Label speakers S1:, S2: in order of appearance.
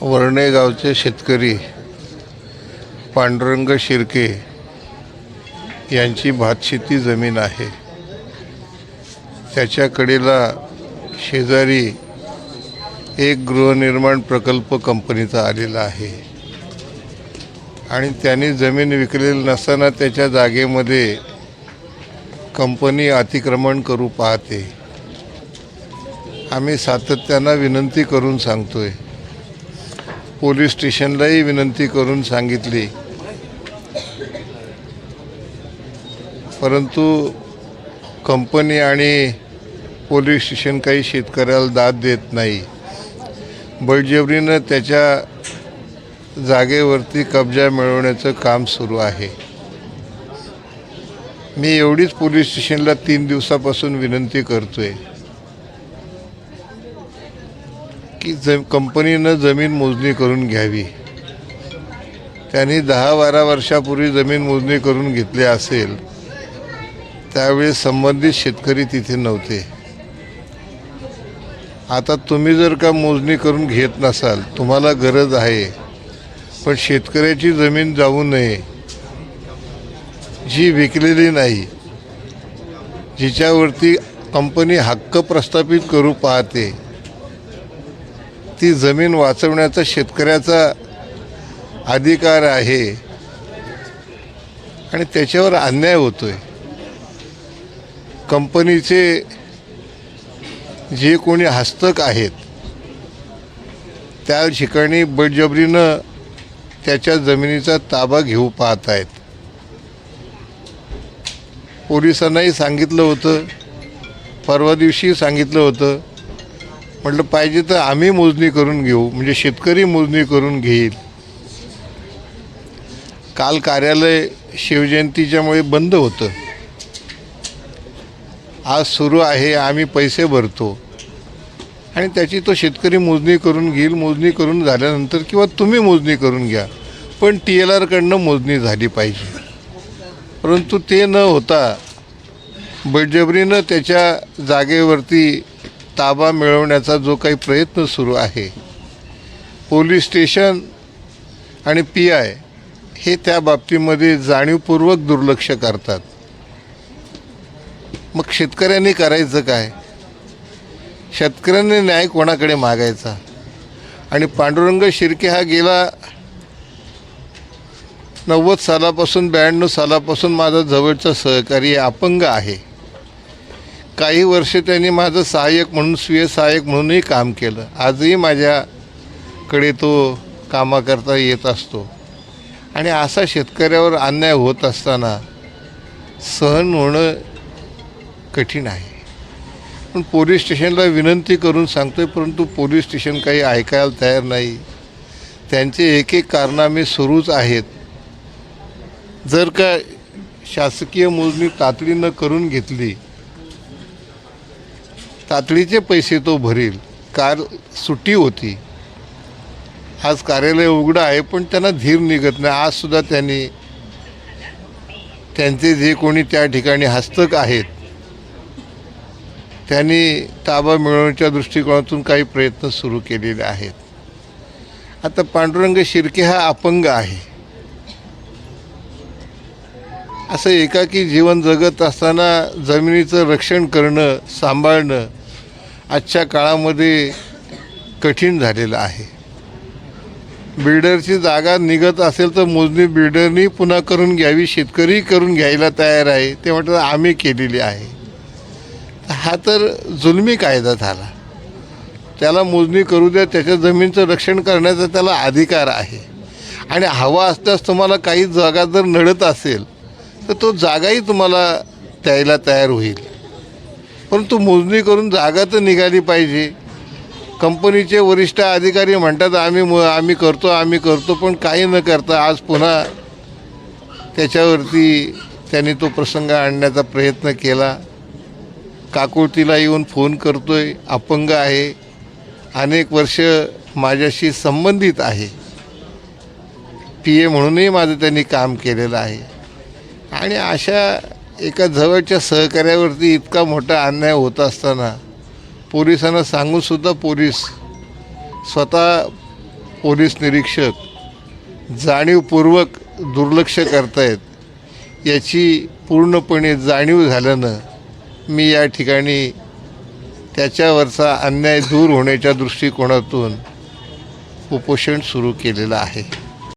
S1: वर्णे गावचे शेतकरी पांडुरंग शिर्के यांची भातशेती जमीन आहे. त्याच्याकडेला शेजारी एक गृहनिर्माण प्रकल्प कंपनीचा आलेला आहे. आणि त्यांनी जमीन विकलेली नसताना त्याच्या जागेमध्ये कंपनी अतिक्रमण करू पाहते. आम्ही सातत्यानं विनंती करून सांगतोय. पोलीस स्टेशनलाही विनंती करून सांगितली. परंतु कंपनी आणि पोलीस स्टेशन काही शेतकऱ्याला दाद देत नाही. बळजबरीनं त्याच्या जागेवरती कब्जा मिळवण्याचं काम सुरू आहे. मी एवढीच पोलीस स्टेशनला तीन दिवसापासून विनंती करतो आहे की ज कंपनीनं जमीन मोजणी करून घ्यावी. त्यांनी दहा बारा वर्षापूर्वी जमीन मोजणी करून घेतली असेल त्यावेळी संबंधित शेतकरी तिथे नव्हते. आता तुम्ही जर का मोजणी करून घेत नसाल तुम्हाला गरज आहे पण शेतकऱ्याची जमीन जाऊ नये जी विकलेली नाही जिच्यावरती कंपनी हक्क प्रस्थापित करू पाहते ती जमीन वाचवण्याचा शेतकऱ्याचा अधिकार आहे. आणि त्याच्यावर अन्याय होतो आहे कंपनीचे जे कोणी हस्तक आहेत त्या ठिकाणी बळजबरीनं त्याच्या जमिनीचा ताबा घेऊ पाहत आहेत. पोलिसांनाही सांगितलं होतं परवा दिवशी सांगितलं होतं म्हटलं पाहिजे तर आम्ही मोजणी करून घेऊ म्हणजे शेतकरी मोजणी करून घेईल. काल कार्यालय शिवजयंतीच्यामुळे बंद होतं. आज सुरू आहे आम्ही पैसे भरतो. आणि त्याची तो शेतकरी मोजणी करून घेईल मोजणी करून झाल्यानंतर किंवा तुम्ही मोजणी करून घ्या. पण टी एल आरकडनं मोजणी झाली पाहिजे. परंतु ते न होता बळजबरीनं त्याच्या जागेवरती ताबा मिळवण्याचा जो काही प्रयत्न सुरू आहे पोलीस स्टेशन आणि पी आय हे त्या बाबतीमध्ये जाणीवपूर्वक दुर्लक्ष करतात. मग शेतकऱ्यांनी करायचं काय? शेतकऱ्यांनी न्याय कोणाकडे मागायचा? आणि पांडुरंग शिर्के हा गेला नव्वद सालापासून ब्याण्णव सालापासून माझा जवळचा सहकारी अपंग आहे. काही वर्ष त्यांनी माझं सहाय्यक म्हणून स्वीय सहाय्यक म्हणूनही काम केलं. आजही माझ्याकडे तो कामाकरता येत असतो. आणि असा शेतकऱ्यावर अन्याय होत असताना सहन होणं कठीण आहे. पण पोलीस स्टेशनला विनंती करून सांगतोय परंतु पोलीस स्टेशन काही ऐकायला तयार नाही. त्यांचे एक एक कारनामे सुरूच आहेत. जर का शासकीय मोजणी तातडीनं करून घेतली तातडीचे पैसे तो भरील. काल सुट्टी होती. आज कार्यालय उघडं आहे पण त्यांना धीर निघत नाही. आजसुद्धा त्यांनी त्यांचे जे कोणी त्या ठिकाणी हस्तक आहेत त्यांनी ताबा मिळवण्याच्या दृष्टिकोनातून काही प्रयत्न सुरू केलेले आहेत. आता पांडुरंग शिर्के हा अपंग आहे. असं एकाकी जीवन जगत असताना जमिनीचं रक्षण करणं सांभाळणं आजच्या काळामध्ये कठीण झालेलं आहे. बिल्डरची जागा निघत असेल तर मोजणी बिल्डरनी पुन्हा करून घ्यावी शेतकरी करून घ्यायला तयार आहे ते म्हणतात आम्ही केलेली आहे. हा तर जुलमी कायदा झाला. त्याला मोजणी करू द्या त्याच्या जमीनचं रक्षण करण्याचा त्याला अधिकार आहे. आणि हवा असल्यास तुम्हाला काही जागा जर नडत असेल तर तो जागाही तुम्हाला द्यायला तयार होईल. परंतु मोजणी करून जागा तर निघाली पाहिजे. कंपनीचे वरिष्ठ अधिकारी म्हणतात आम्ही म आम्ही करतो आम्ही करतो पण काही न करता आज पुन्हा त्याच्यावरती त्यांनी तो प्रसंग आणण्याचा प्रयत्न केला. काकुळतीला येऊन फोन करतो आहे अपंग आहे. अनेक वर्ष माझ्याशी संबंधित आहे. पी ए म्हणूनही माझं त्यांनी काम केलेलं आहे. आणि अशा एका जवळच्या सहकार्यावरती इतका मोठा अन्याय होत असताना पोलिसांना सांगूनसुद्धा पोलीस स्वतः पोलीस निरीक्षक जाणीवपूर्वक दुर्लक्ष करतायत. याची पूर्णपणे जाणीव झाल्यानं मी या ठिकाणी त्याच्यावरचा अन्याय दूर होण्याच्या दृष्टिकोनातून उपोषण सुरू केलेलं आहे.